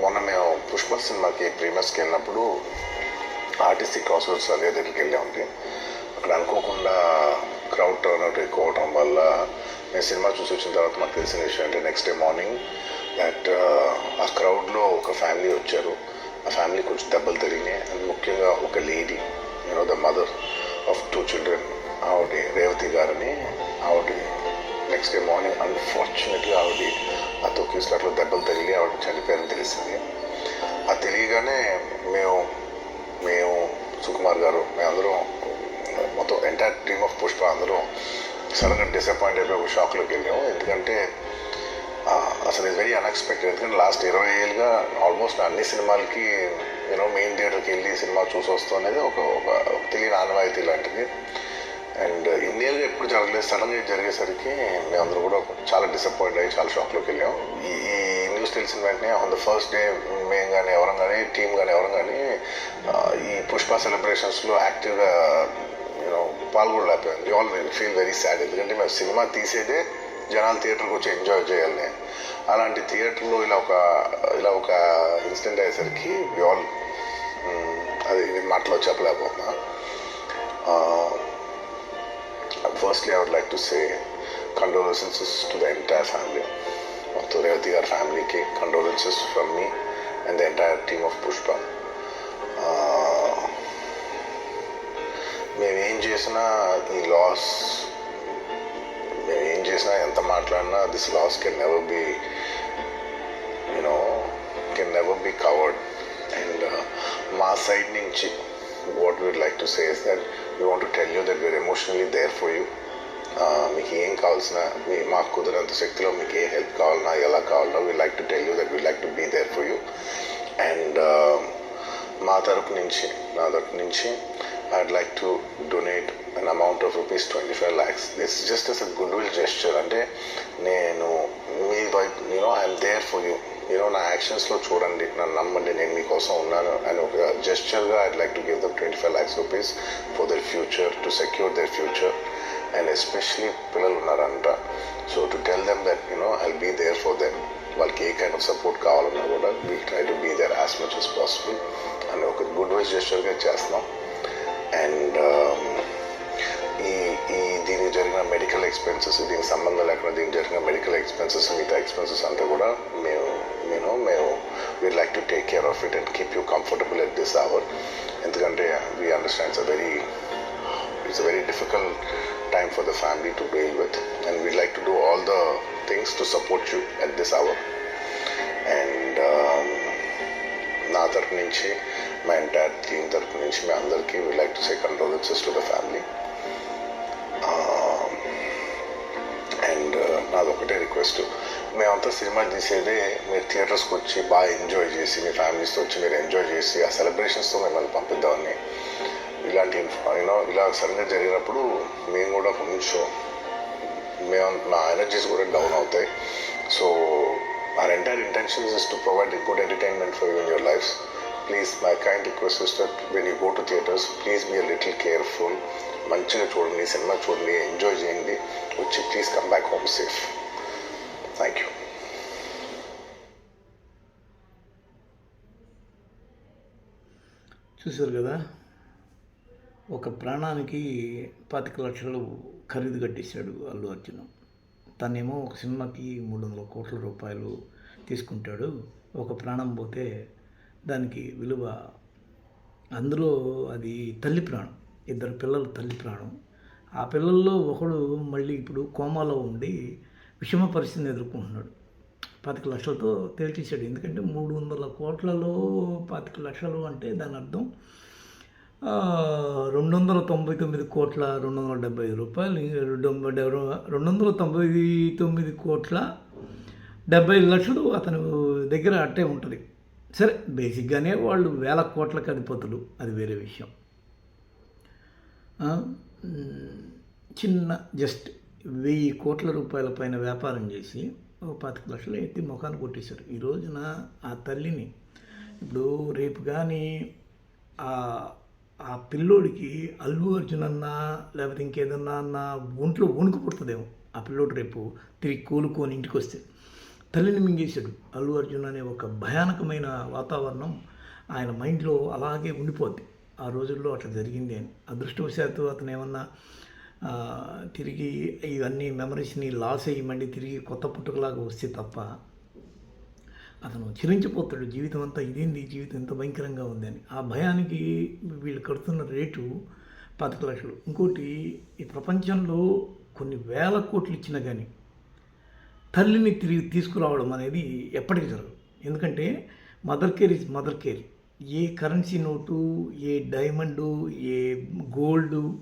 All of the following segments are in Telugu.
మొన్న మేము పుష్ప సినిమాకి ప్రీమియర్స్కి వెళ్ళినప్పుడు ఆర్టిస్టిక్ క్రాస్ రోడ్స్ అదే దగ్గరికి వెళ్ళామండి అక్కడ అనుకోకుండా క్రౌడ్ టర్న్ అవుట్ ఎక్కువ అవడం వల్ల నేను సినిమా చూసి వచ్చిన తర్వాత మాకు తెలిసిన విషయం అంటే నెక్స్ట్ డే మార్నింగ్ దట్ ఆ క్రౌడ్లో ఒక ఫ్యామిలీ వచ్చారు. ఆ ఫ్యామిలీ కొంచెం దెబ్బలు తగిలినాయి. అండ్ ముఖ్యంగా ఒక lady you know the mother of two children ఆవిడ రేవతి గారని ఆవిడ నెక్స్ట్ డే మార్నింగ్ అన్ఫార్చునేట్గా ఆవిడ ఆ తొక్కిస్లాట్లో దెబ్బలు తగిలి ఆవిడ చనిపోయారని తెలిసింది. అది తెలియగానే మేము మేము సుకుమార్ గారు మేమందరం మొత్తం ఎంటైర్ టీమ్ ఆఫ్ పుష్ప అందరం సడన్గా డిసప్పాయింట్ అయిపోయి ఒక షాక్లోకి వెళ్ళాము. ఎందుకంటే అసలు ఇది వెరీ అన్ఎక్స్పెక్టెడ్ ఎందుకంటే లాస్ట్ ఇరవై ఏళ్ళుగా ఆల్మోస్ట్ అన్ని సినిమాలకి యూనో మెయిన్ థియేటర్కి వెళ్ళి సినిమా చూసి వస్తాం అనేది ఒక ఒక తెలియని ఆనవాయితీ లాంటిది. అండ్ ఇన్నేళ్ళుగా ఎప్పుడు జరగలేదు సడన్గా జరిగేసరికి జరిగేసరికి మేమందరూ కూడా చాలా డిసప్పాయింట్ అయ్యి చాలా షాక్లోకి వెళ్ళాం. ఈ న్యూస్ తెలిసిన వెంటనే ఆన్ ద ఫస్ట్ డే మేము కానీ ఎవరం కానీ టీం కానీ ఎవరం కానీ ఈ పుష్ప సెలబ్రేషన్స్లో యాక్టివ్గా you know పాల్గొనలేకపోయాం. We all feel very sad ఎందుకంటే మేము సినిమా తీసేదే జనాలు థియేటర్కి వచ్చి ఎంజాయ్ చేయాలని. అలాంటి థియేటర్లో ఇలా ఒక ఇలా ఒక ఇన్సిడెంట్ అయ్యేసరికి వి ఆల్ అది మాటలో చెప్పలేకపోతున్నా. firstly I would like to say condolences to the entire family మొత్తం రేవతి గారి ఫ్యామిలీకి condolences from me and the entire team of Pushpa మేము ఏం చేసినా ఈ లాస్ మేము ఏం చేసినా ఎంత మాట్లాడినా this loss can never be you know can never be covered and మా సైడ్ నుంచి what we'd like to says that we want to tell you that we are emotionally there for you మీకు ఏం కావాల్సిన మీ మాకు కుదిరేంత శక్తిలో మీకు ఏ హెల్ప్ కావాలన్నా ఎలా కావాలన్నా we like to tell you that we like to be there for you and మా తరపు నుంచి నా తరపు నుంచి I'd like to donate an amount of rupees twenty five lakhs this just as a good will gesture అంటే నేను మీ వైపు you know I'm there for you you know నా యాక్షన్స్లో చూడండి నన్ను నమ్మండి నేను మీకోసం ఉన్నాను అని ఒక జెస్చర్గా I'd like to give them twenty five lakhs rupees for their future to secure their future and especially పిల్లలు ఉన్నారంట. So to tell them that you know I be there for them వాళ్ళకి ఏ కైండ్ ఆఫ్ సపోర్ట్ కావాలన్నా కూడా we try to be there as much as possible అని ఒక గుడ్ వైజ్ జెస్చర్గా చేస్తున్నాం. అండ్ um, ఈ ఈ దీనికి జరిగిన మెడికల్ ఎక్స్పెన్సెస్ దీనికి సంబంధం లేకుండా దీనికి జరిగిన మెడికల్ ఎక్స్పెన్సెస్ మిగతా ఎక్స్పెన్సెస్ అంతా కూడా మేము నేను మేము we like to take care of it and keep you comfortable at this hour ఎందుకంటే we understands a very it's a very difficult time for the family to deal with and we'd like to do all the things to support you at this hour and um, నా తరపు నుంచి మా ఎంటైర్ టీమ్ తరపు నుంచి మీ అందరికీ we like to say condolences to the family and నాది ఒకటే రిక్వెస్ట్ మేమంతా సినిమా తీసేదే మీరు థియేటర్స్కి వచ్చి బాగా ఎంజాయ్ చేసి మీ ఫ్యామిలీస్తో వచ్చి మీరు ఎంజాయ్ చేసి ఆ సెలబ్రేషన్స్తో మిమ్మల్ని పంపిద్దామని ఇలాంటి యూనో ఇలా సడన్గా జరిగినప్పుడు మేము కూడా కొంచెం మేము నా ఎనర్జీస్ కూడా డౌన్ అవుతాయి so our entire intentions is to provide good entertainment for you your life please my kind request is that when you go to theatres please be a little careful మంచిగా చూడండి సినిమా చూడండి ఎంజాయ్ చేయండి. వచ్చి please come back home safe thank you చూశారు కదా ఒక ప్రాణానికి పాతిక లక్షలు ఖరీదు కట్టేశాడు అల్లు అర్జున్. తనేమో ఒక సినిమాకి మూడు వందల కోట్ల రూపాయలు తీసుకుంటాడు. ఒక ప్రాణం పోతే దానికి విలువ అందులో అది తల్లి ప్రాణం ఇద్దరు పిల్లలు తల్లి ప్రాణం. ఆ పిల్లల్లో ఒకడు మళ్ళీ ఇప్పుడు కోమాలో ఉండి విషమ పరిస్థితిని ఎదుర్కొంటున్నాడు. పాతిక లక్షలతో తేల్చేశాడు. ఎందుకంటే మూడు వందల కోట్లలో పాతిక లక్షలు అంటే దాని అర్థం రెండు వందల తొంభై తొమ్మిది కోట్ల రెండు వందల డెబ్బై ఐదు రూపాయలు డెబ్బై రెండు వందల తొంభై తొమ్మిది కోట్ల డెబ్బై లక్షలు అతను దగ్గర అట్టే ఉంటుంది. సరే బేసిక్గానే వాళ్ళు వేల కోట్ల అధిపతులు అది వేరే విషయం. చిన్న జస్ట్ వెయ్యి కోట్ల రూపాయల పైన వ్యాపారం చేసి ఒక పాతిక లక్షలు ఎత్తి ముఖాన్ని కొట్టేశారు. ఈ రోజున ఆ తల్లిని ఇప్పుడు రేపు కానీ ఆ ఆ పిల్లోడికి అల్లు అర్జున్ అన్నా లేకపోతే ఇంకేదన్నా అన్నా ఒంట్లో వణుకు పుడుతుందేమో. ఆ పిల్లోడు రేపు తిరిగి కోలుకొని ఇంటికి వస్తే తల్లిని మింగేశాడు. అల్లు అర్జున్ అనే ఒక భయానకమైన వాతావరణం ఆయన మైండ్లో అలాగే ఉండిపోద్ది. ఆ రోజుల్లో అట్లా జరిగింది అని. అదృష్టవశాత్తు అతను ఏమన్నా తిరిగి ఇవన్నీ మెమరీస్ని లాస్ అయ్యి తిరిగి కొత్త పుట్టుకలాగా వస్తే తప్ప అతను చిరించిపోతాడు జీవితం అంతా ఇదేంది? జీవితం ఎంత భయంకరంగా ఉందని ఆ భయానికి వీళ్ళు కడుతున్న రేటు పాతిక లక్షలు. ఇంకోటి ఈ ప్రపంచంలో కొన్ని వేల కోట్లు ఇచ్చినా కానీ తల్లిని తిరిగి తీసుకురావడం అనేది ఎప్పటికీ జరగదు. ఎందుకంటే mother care is mother care. A currency note ఏ డైమండు ఏ గోల్డ్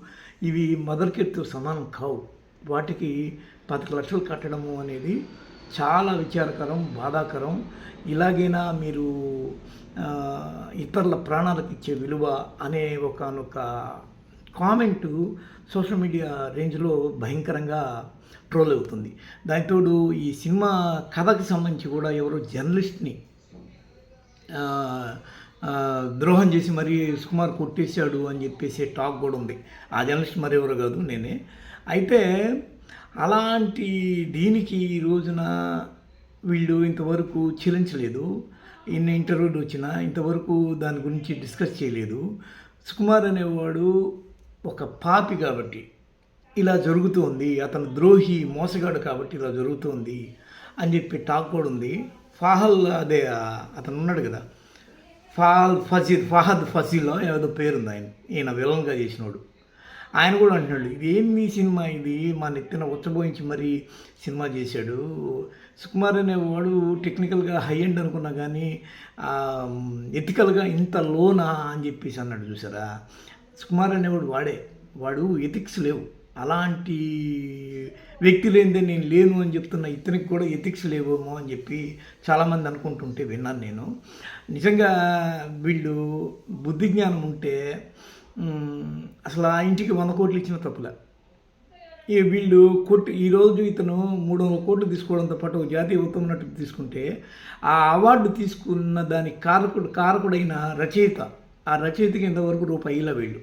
ఇవి మదర్ కిట్తో సమానం కావు. వాటికి పది లక్షలు కట్టడము అనేది చాలా విచారకరం బాధాకరం. ఇలాగైనా మీరు ఇతరుల ప్రాణాలకు ఇచ్చే విలువ అనే ఒకనొక కామెంటు సోషల్ మీడియా రేంజ్లో భయంకరంగా ట్రోల్ అవుతుంది. దానితోడు ఈ సినిమా కథకి సంబంధించి కూడా ఎవరో జర్నలిస్ట్ని ద్రోహం చేసి మరీ సుకుమార్ కొట్టేశాడు అని చెప్పేసి టాక్ కూడా ఉంది. ఆ జర్నలిస్ట్ మరెవరు కాదు నేనే. అయితే అలాంటి దీనికి ఈ రోజున వీళ్ళు ఇంతవరకు చెలించలేదు ఇన్ని ఇంటర్వ్యూలు వచ్చినా ఇంతవరకు దాని గురించి డిస్కస్ చేయలేదు. సుకుమార్ అనేవాడు ఒక పాపి కాబట్టి ఇలా జరుగుతోంది. అతను ద్రోహి మోసగాడు కాబట్టి ఇలా జరుగుతోంది అని చెప్పి టాక్ కూడా ఉంది. ఫాహల్ అదే అతను ఉన్నాడు కదా. ఫాల్ ఫజీద్ ఫహద్ ఫజీలో ఏదో పేరుంది ఆయన. ఈయన విలన్గా చేసినోడు. ఆయన కూడా అంటున్నాడు ఇది ఏంది సినిమా ఇది? మా నెత్తిన ఉచ్చబోయించి మరీ సినిమా చేశాడు. సుకుమార్ అనేవాడు టెక్నికల్గా హై ఎండ్ అనుకున్నా కానీ ఎథికల్గా ఇంత లోనా? అని చెప్పేసి అన్నాడు చూసారా? సుకుమార్ అనేవాడు వాడే. వాడు ఎథిక్స్ లేవు. అలాంటి వ్యక్తి లేనిదే నేను లేను అని చెప్తున్న ఇతనికి కూడా ఎథిక్స్ లేవేమో అని చెప్పి చాలామంది అనుకుంటుంటే విన్నాను నేను. నిజంగా వీళ్ళు బుద్ధి జ్ఞానం ఉంటే అసలు ఆ ఇంటికి వంద కోట్లు ఇచ్చిన తప్పులే. ఈ వీళ్ళు కొట్టు ఈరోజు ఇతను మూడు వందల కోట్లు తీసుకోవడంతో పాటు ఒక జాతీయ ఉత్తమ నటుడు తీసుకుంటే ఆ అవార్డు తీసుకున్న దానికి కారకుడు కారకుడైన రచయిత ఆ రచయితకి ఇంతవరకు రూపాయిల వీళ్ళు?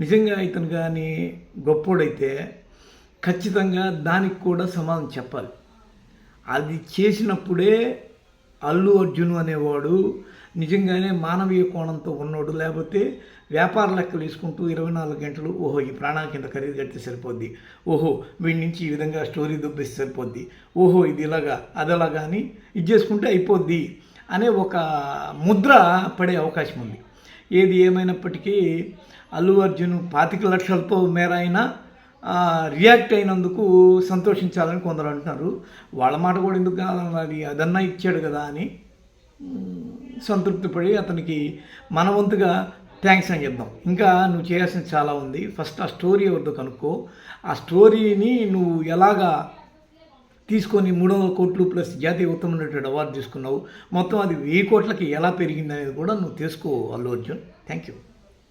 నిజంగా ఇతను కానీ గొప్పోడైతే ఖచ్చితంగా దానికి కూడా సమాధానం చెప్పాలి. అది చేసినప్పుడే అల్లు అర్జున్ అనేవాడు నిజంగానే మానవీయ కోణంతో ఉన్నాడు. లేకపోతే వ్యాపార లెక్కలు వేసుకుంటూ ఇరవై నాలుగు గంటలు ఓహో ఈ ప్రాణాల కింద ఖరీదు కడితే సరిపోద్ది. ఓహో వీడి నుంచి ఈ విధంగా స్టోరీ దుబ్బిస్తే సరిపోద్ది. ఓహో ఇది ఇలాగా అదలాగా అని ఇది చేసుకుంటే అయిపోద్ది అనే ఒక ముద్ర పడే అవకాశం ఉంది. ఏది ఏమైనప్పటికీ అల్లు అర్జున్ పాతిక లక్షలతో మేర అయినా రియాక్ట్ అయినందుకు సంతోషించాలని కొందరు అంటున్నారు. వాళ్ళ మాట కూడా ఎందుకు కాదన్నది అదన్నా ఇచ్చాడు కదా అని సంతృప్తిపడి అతనికి మన వంతుగా థ్యాంక్స్ అని చెప్దాం. ఇంకా నువ్వు చేయాల్సింది చాలా ఉంది. ఫస్ట్ ఆ స్టోరీ ఎవరితో కనుక్కో. ఆ స్టోరీని నువ్వు ఎలాగా తీసుకొని మూడు వందల కోట్లు ప్లస్ జాతీయ ఉత్తమ నటుడు అవార్డు తీసుకున్నావు? మొత్తం అది వెయ్యి కోట్లకి ఎలా పెరిగింది అనేది కూడా నువ్వు తెలుసుకో అల్లు అర్జున్. Thank you